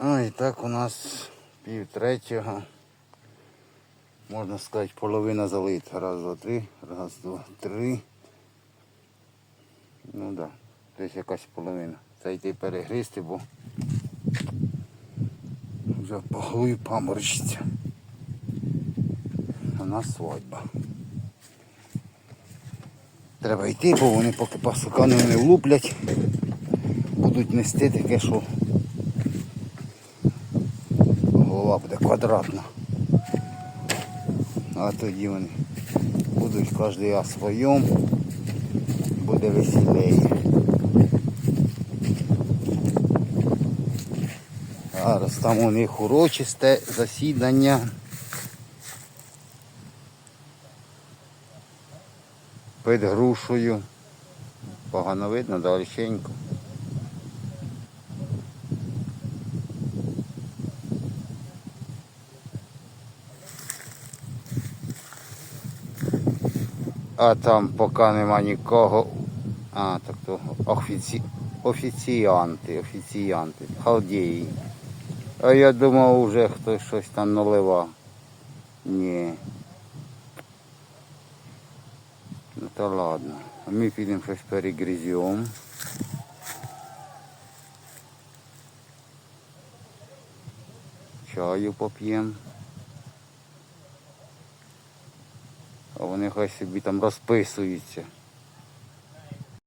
А, і так у нас пів третього. Можна сказати, половина залита. Раз, два, три. Раз, два, три. Ну да, десь якась половина. Це йти перегризти, бо вже поглую паморщиться. У нас свадьба. Треба йти, бо вони поки пасукани не влуплять, будуть нести таке, що голова буде квадратна. А тоді вони будуть кожен о своєму, буде веселіше. Зараз там у них урочисте засідання. Під грушею. Погано видно, далеченько. А там поки нема нікого. А, так то офіці... офіціанти, офіціанти, халдеї. А я думав, вже хтось щось там наливав. Ні. Ну то ладно. А ми підемо щось перегріземо. Чаю поп'ємо. А вони хай собі там розписуються.